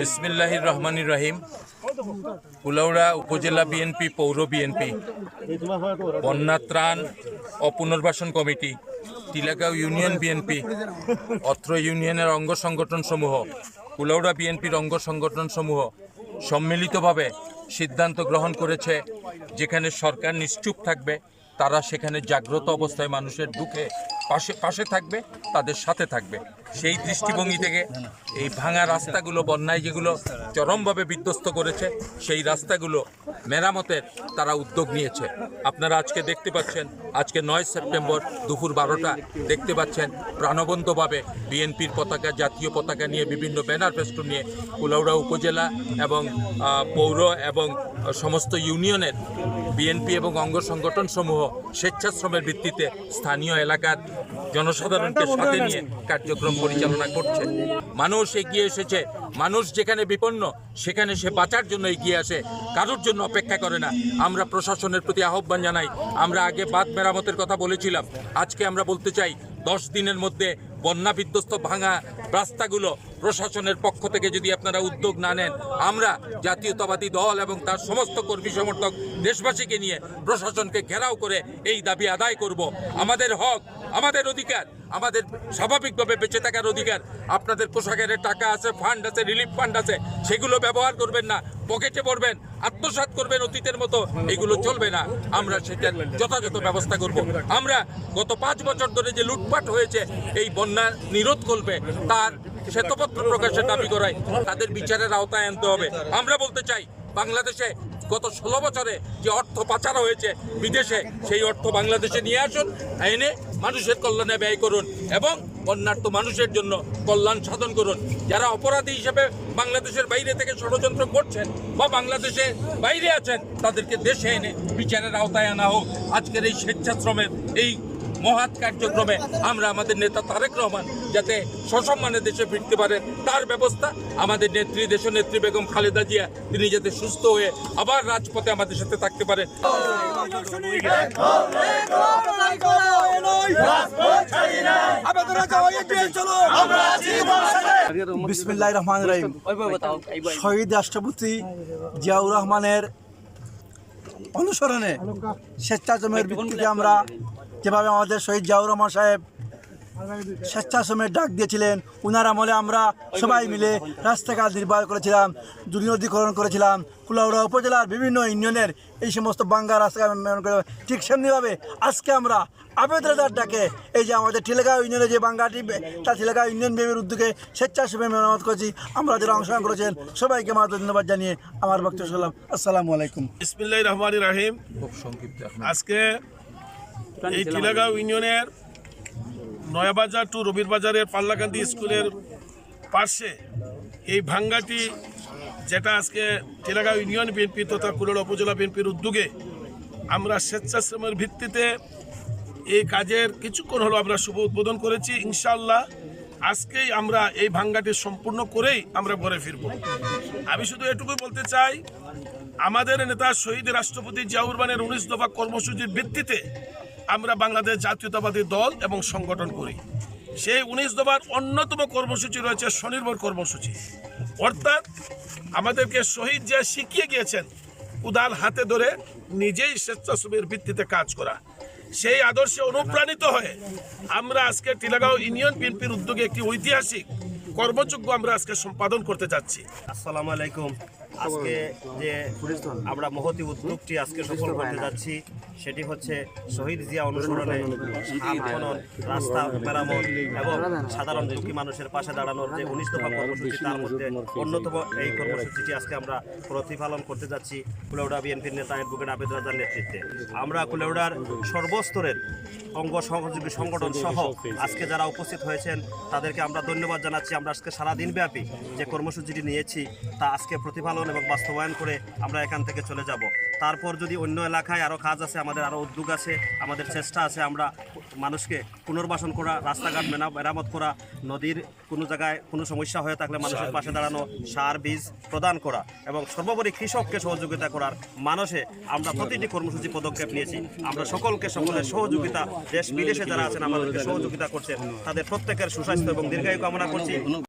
বিসমিল্লাহির রহমানির রহিম। কুলাউড়া উপজেলা বিএনপি, পৌর বিএনপি। বন্যা ত্রাণ ও পুনর্বাসন কমিটি টিলাগাঁও ইউনিয়ন বিএনপি, অত্র ইউনিয়নের অঙ্গ সংগঠন সমূহ কুলাউড়া বিএনপির অঙ্গ সংগঠন সমূহ সম্মিলিতভাবে সিদ্ধান্ত গ্রহণ করেছে। যেখানে সরকার নিশ্চুপ থাকবে, তারা সেখানে জাগ্রত অবস্থায় মানুষের দুঃখে পাশে পাশে থাকবে তাদের সাথে থাকবে। সেই দৃষ্টিভঙ্গি থেকে এই ভাঙা রাস্তাগুলো, বন্যায় যেগুলো চরমভাবে বিধ্বস্ত করেছে, সেই রাস্তাগুলো মেরামতের তারা উদ্যোগ নিয়েছে। আপনারা আজকে দেখতে পাচ্ছেন, আজকে নয় সেপ্টেম্বর দুপুর বারোটা, দেখতে পাচ্ছেন প্রাণবন্তভাবে বিএনপির পতাকা, জাতীয় পতাকা নিয়ে বিভিন্ন ব্যানার ফেস্টুন নিয়ে কুলাউড়া উপজেলা এবং পৌর এবং সমস্ত ইউনিয়নের বিএনপি এবং অঙ্গ সংগঠন সমূহ স্বেচ্ছাশ্রমের ভিত্তিতে স্থানীয় এলাকার জনসাধারণকে সাথে নিয়ে কার্যক্রম পরিচালনা করছে। মানুষ এগিয়ে এসেছে। মানুষ যেখানে বিপন্ন সেখানে সে বাঁচার জন্য এগিয়ে আসে। কারোর জন্য অপেক্ষা করে না। আমরা প্রশাসনের প্রতি আহ্বান জানাই। আমরা আগে বাদ মেরামতের কথা বলেছিলাম। আজকে আমরা বলতে চাই দশ দিনের মধ্যে বন্যা বিধ্বস্ত ভাঙা রাস্তাগুলো প্রশাসনের পক্ষ থেকে যদি আপনারা উদ্যোগ না নেন, আমরা জাতীয়তাবাদী দল এবং তার সমস্ত কর্মী সমর্থক দেশবাসীকে নিয়ে প্রশাসনকে ঘেরাও করে এই দাবি আদায় করব। আমাদের হক, আমাদের অধিকার আমাদের স্বাভাবিকভাবে বেঁচে থাকার অধিকার। আপনাদের পোশাকের টাকা আছে ফান্ড আছে রিলিফ ফান্ড আছে, সেগুলো ব্যবহার করবেন না, পকেটে পড়বেন আত্মসাৎ করবেন অতীতের মতো, এগুলো চলবে না। আমরা সেটার যথাযথ ব্যবস্থা করব। আমরা গত পাঁচ বছর ধরে যে লুটপাট হয়েছে, এই বন্যা নিরোধ করবে, তার শ্বেতপত্র প্রকাশের দাবি করায় তাদের বিচারের আওতায় আনতে হবে। আমরা বলতে চাই, বাংলাদেশে গত ষোলো বছরে যে অর্থ পাচার হয়েছে বিদেশে, সেই অর্থ বাংলাদেশে নিয়ে আসুন, এনে মানুষের কল্যাণে ব্যয় করুন এবং বন্যার্থ মানুষের জন্য কল্যাণ সাধন করুন যারা অপরাধী হিসেবে বাংলাদেশের বাইরে থেকে ষড়যন্ত্র করছেন বা বাংলাদেশে বাইরে আছেন তাদেরকে দেশে এনে বিচারের আওতায় আনা হোক আজকের এই স্বেচ্ছাশ্রমের এই মহৎ কার্যক্রমে আমরা আমাদের নেতা তারেক রহমান যাতে সসম্মানে দেশে ফিরতে পারেন তার ব্যবস্থা আমাদের নেত্রী দেশ নেত্রী বেগম খালেদা জিয়া তিনি যাতে সুস্থ হয়ে আবার রাজপথে আমাদের সাথে থাকতে পারেন বিসমিল্লাহ রহমান রহিম। শহীদ রাষ্ট্রপতি জিয়াউর রহমানের অনুসরণে স্বেচ্ছাশ্রমের ভিত্তিতে আমরা যেভাবে আমাদের শহীদ জিয়াউর রহমান সাহেব স্বেচ্ছাশ্রমের ডাক দিয়েছিলেন। ওনার আমলে আমরা সবাই মিলে রাস্তাঘাট নির্বাহ করেছিলাম দুর্নীতিকরণ করেছিলাম। কুলাউড়া উপজেলার বিভিন্ন ইউনিয়নের এই সমস্ত বাঙ্গা রাস্তাঘাট ঠিক সেমনিভাবে আজকে আমরা আবেদনদার ডাকে এই যে আমাদের টিলেগাঁও ইউনিয়নে যে বাঙ্গাটি তার টিলেগাঁও ইউনিয়ন বিএমের উদ্যোগে স্বেচ্ছাশ্রমে মেরামত করেছি। আমরা যারা অংশগ্রহণ করেছেন সবাইকে আমার ধন্যবাদ জানিয়ে আমার বক্তব্য শুনলাম। আসসালামু আলাইকুম। ইসমিল্লাহ রহমান রাহিম। খুব সংক্ষিপ্ত আজকে এই টিলাগাঁও ইউনিয়নের নয়াবাজার টু রবির বাজারের পাল্লাকান্দি স্কুলের পাশে এই ভাঙ্গাটি, যেটা আজকে টিলাগাঁও ইউনিয়ন বিএনপি তথা কুড়াল উপজেলা বিএনপির উদ্যোগে আমরা স্বেচ্ছাশ্রমের ভিত্তিতে এই কাজের কিছুক্ষণ হলো আমরা শুভ উদ্বোধন করেছি। ইনশাআল্লাহ আজকেই আমরা এই ভাঙ্গাটি সম্পূর্ণ করেই আমরা ঘরে ফিরব। আমি শুধু এটুকুই বলতে চাই, আমাদের নেতা শহীদ রাষ্ট্রপতি জিয়াউর রহমানের উনিশ দফা কর্মসূচির ভিত্তিতে আমরা বাংলাদেশ জাতীয়তাবাদী দল এবং সংগঠন করি। সেই উনিশ দফার অন্যতম কর্মসূচি রয়েছে স্বনির্ভর কর্মসূচি। অর্থাৎ আমাদেরকে শহীদ যে শিখিয়ে গিয়েছেন উদাল হাতে ধরে নিজেই স্বেচ্ছাসেবের ভিত্তিতে কাজ করা। সেই আদর্শে অনুপ্রাণিত হয়ে আমরা আজকে টিলাগাঁও ইউনিয়ন বিএনপির উদ্যোগে একটি ঐতিহাসিক কর্মযোগ্য আমরা আজকে সম্পাদন করতে যাচ্ছি। আসসালামু আলাইকুম। আজকে যে আমরা মহতি উদ্যোগটি আজকে সফল করতে যাচ্ছি সেটি হচ্ছে শহীদ জিয়া অনুসরণে খনন রাস্তা মেরামত এবং সাধারণ ঝুঁকি মানুষের পাশে দাঁড়ানোর যে উনিশ দফা কর্মসূচি তার মধ্যে অন্যতম এই কর্মসূচিটি আজকে আমরা প্রতিপালন করতে যাচ্ছি কুলেউড়া বিএনপির নেতা অ্যাডভোকেট আবেদ রাজার নেতৃত্বে। আমরা কুলেউড়ার সর্বস্তরের অঙ্গ সহযোগী সংগঠন সহ আজকে যারা উপস্থিত হয়েছেন তাদেরকে আমরা ধন্যবাদ জানাচ্ছি। আমরা আজকে সারাদিন ব্যাপী যে কর্মসূচিটি নিয়েছি তা আজকে প্রতিপালন অনুমোদন এবং বাস্তবায়ন করে আমরা এখান থেকে চলে যাব। তারপর যদি অন্য এলাকায় আরও কাজ আছে, আমাদের আরও উদ্যোগ আছে, আমাদের চেষ্টা আছে আমরা মানুষকে পুনর্বাসন করা, রাস্তাঘাট মেনা মেরামত করা, নদীর কোনো জায়গায় কোনো সমস্যা হয়ে থাকলে মানুষের পাশে দাঁড়ানো, সার, বীজ প্রদান করা এবং সর্বোপরি কৃষককে সহযোগিতা করার মানুষে আমরা প্রতিটি কর্মসূচি পদক্ষেপ নিয়েছি। আমরা সকলকে সকলের সহযোগিতা, দেশ বিদেশে যারা আছেন, আমাদেরকে সহযোগিতা করছেন তাদের প্রত্যেকের সুস্বাস্থ্য এবং দীর্ঘায়ু কামনা করছি।